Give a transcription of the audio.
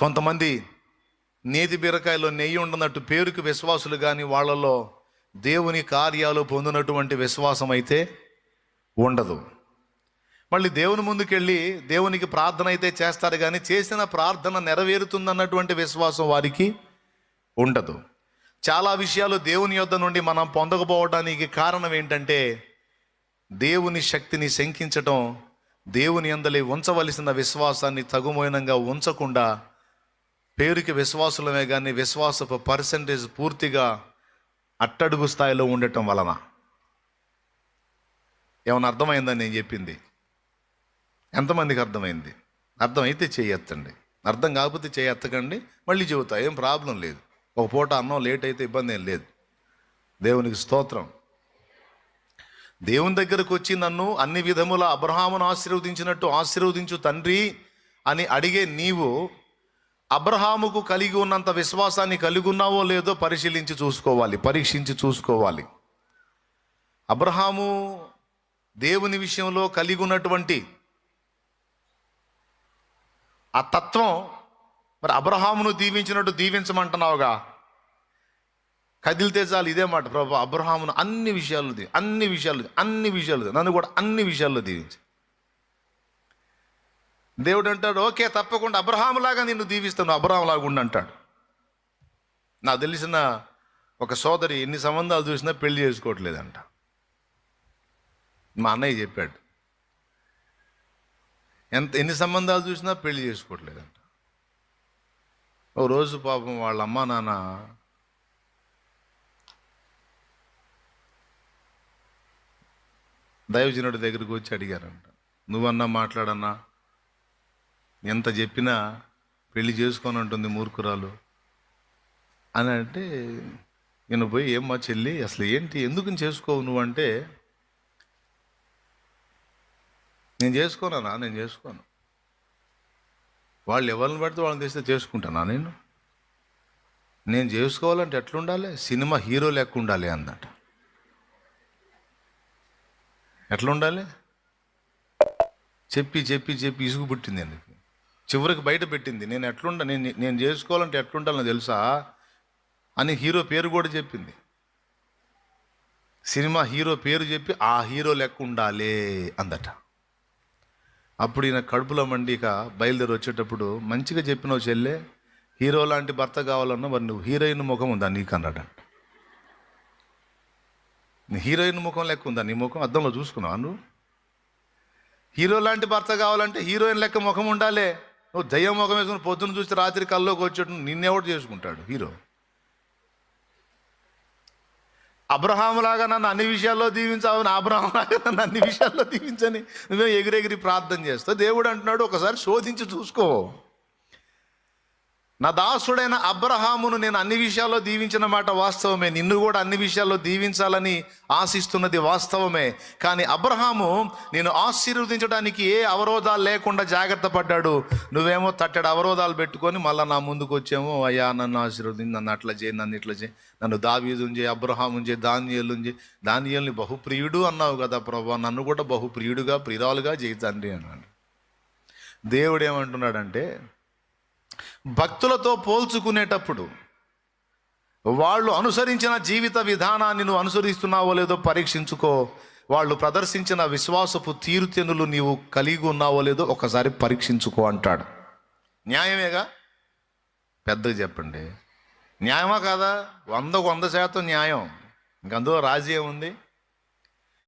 కొంతమంది నేతి బీరకాయలో నెయ్యి ఉండనట్టు పేరుకి విశ్వాసులు కానీ వాళ్ళలో దేవుని కార్యాలు పొందినటువంటి విశ్వాసం అయితే ఉండదు. మళ్ళీ దేవుని ముందుకెళ్ళి దేవునికి ప్రార్థన అయితే చేస్తారు కానీ చేసిన ప్రార్థన నెరవేరుతుందన్నటువంటి విశ్వాసం వారికి ఉండదు. చాలా విషయాలు దేవుని యొద్ద నుండి మనం పొందకపోవడానికి కారణం ఏంటంటే దేవుని శక్తిని శంకించటం దేవుని అందలి ఉంచవలసిన విశ్వాసాన్ని తగుమైనంగా ఉంచకుండా పేరుకి విశ్వాసులమే కానీ విశ్వాసపు పర్సంటేజ్ పూర్తిగా అట్టడుగు స్థాయిలో ఉండటం వలన. ఏమైనా అర్థమైందని నేను చెప్పింది? ఎంతమందికి అర్థమైంది? అర్థమైతే చేయెత్తండి అర్థం కాకపోతే చేయెత్తకండి మళ్ళీ చెబుతా ఏం ప్రాబ్లం లేదు. ఒక పూట అన్నం లేట్ అయితే ఇబ్బంది ఏం లేదు. దేవునికి స్తోత్రం. దేవుని దగ్గరకు వచ్చి నన్ను అన్ని విధముల అబ్రహామును ఆశీర్వదించినట్టు ఆశీర్వదించు తండ్రి అని అడిగే నీవు అబ్రహాముకు కలిగి ఉన్నంత విశ్వాసాన్ని కలిగి ఉన్నావో లేదో పరిశీలించి చూసుకోవాలి పరీక్షించి చూసుకోవాలి. అబ్రహాము దేవుని విషయంలో కలిగి ఉన్నటువంటి ఆ తత్వం మరి అబ్రహామును దీవించినట్టు దీవించమంటున్నావుగా? కదిలితే చాలు ఇదే మాట ప్రభు అబ్రహామును అన్ని విషయాలు అన్ని విషయాలు అన్ని విషయాలు నన్ను కూడా అన్ని విషయాల్లో దీవించి. దేవుడు అంటాడు ఓకే తప్పకుండా అబ్రహాములాగా నిన్ను దీవిస్తాను అబ్రహాంలాగా ఉండు అంటాడు. నాకు తెలిసిన ఒక సోదరి ఎన్ని సంబంధాలు చూసినా పెళ్ళి చేసుకోవట్లేదంట. మా అన్నయ్య చెప్పాడు ఎంత ఎన్ని సంబంధాలు చూసినా పెళ్ళి చేసుకోవట్లేదంట. ఓ రోజు పాపం వాళ్ళ అమ్మ నాన్న దైవజనుడి దగ్గరికి వచ్చి అడిగారంట నువ్వన్నా మాట్లాడన్నా? ఎంత చెప్పినా పెళ్ళి చేసుకొని ఉంటుంది మూర్ఖురాలు. అని అంటే నేను పోయి ఏమ్మా చెల్లి అసలు ఏంటి ఎందుకు చేసుకోవు నువ్వు? అంటే నేను చేసుకోనా నేను చేసుకోను. వాళ్ళు ఎవరిని పడితే వాళ్ళని తెస్తే చేసుకుంటానా నేను? నేను చేసుకోవాలంటే ఎట్లుండాలి? సినిమా హీరో లెక్క ఉండాలి అందట ఎట్లుండాలి? చెప్పి చెప్పి చెప్పి ఇసుగు పుట్టింది ఎందుకు? చివరికి బయట పెట్టింది. నేను ఎట్లుండ నేను నేను చేసుకోవాలంటే ఎట్లుండాలని తెలుసా? అని హీరో పేరు కూడా చెప్పింది. సినిమా హీరో పేరు చెప్పి ఆ హీరో లెక్క ఉండాలే అందట. అప్పుడు ఈయన కడుపులో మండిక బయలుదేరి వచ్చేటప్పుడు మంచిగా చెప్పినావు చెల్లె హీరో లాంటి భర్త కావాలన్నా మరి నువ్వు హీరోయిన్ ముఖం ఉందా నీకు అన్నాడు. నీ హీరోయిన్ ముఖం లెక్క ఉందా? నీ ముఖం అద్దంలో చూసుకున్నావు నువ్వు? హీరో లాంటి భర్త కావాలంటే హీరోయిన్ లెక్క ముఖం ఉండాలే. నువ్వు దయ్యం ముఖం వేసుకుని పొద్దున్న చూస్తే రాత్రి కల్లోకి వచ్చేట్టు నిన్నెవడు చేసుకుంటాడు? హీరో. అబ్రహాములాగా నన్ను అన్ని విషయాల్లో దీవించావు నా అబ్రహాంలాగా నన్ను అన్ని విషయాల్లో దీవించని నువ్వే ఎగిరెగిరి ప్రార్థన చేస్తావు. దేవుడు అంటున్నాడు ఒకసారి శోధించి చూసుకో. నా దాసుడైన అబ్రహామును నేను అన్ని విషయాల్లో దీవించిన మాట వాస్తవమే. నిన్ను కూడా అన్ని విషయాల్లో దీవించాలని ఆశిస్తున్నది వాస్తవమే. కానీ అబ్రహాము నేను ఆశీర్వదించడానికి ఏ అవరోధాలు లేకుండా జాగ్రత్త పడ్డాడు. నువ్వేమో తట్టడు అవరోధాలు పెట్టుకొని మళ్ళీ నా ముందుకు వచ్చేమో అయ్యా నన్ను ఆశీర్వదించి నన్ను అట్లా చేయి నన్ను ఇట్లా చేయి. నన్ను దావీదు ఉంచి అబ్రహాం దానియలు దానియల్ని బహుప్రియుడు అన్నావు కదా ప్రభా. నన్ను కూడా బహుప్రియుడుగా ప్రియురాలుగా చేయి తండ్రి అన్నాడు. దేవుడు ఏమంటున్నాడంటే భక్తులతో పోల్చుకునేటప్పుడు వాళ్ళు అనుసరించిన జీవిత విధానాన్ని నువ్వు అనుసరిస్తున్నావో లేదో పరీక్షించుకో. వాళ్ళు ప్రదర్శించిన విశ్వాసపు తీరుతెనులు నీవు కలిగి ఉన్నావో లేదో ఒకసారి పరీక్షించుకో అంటాడు. న్యాయమేగా? పెద్దగా చెప్పండి. న్యాయమా కాదా? వందకు వంద శాతం న్యాయం. ఇంక అందులో రాజీ ఏముంది?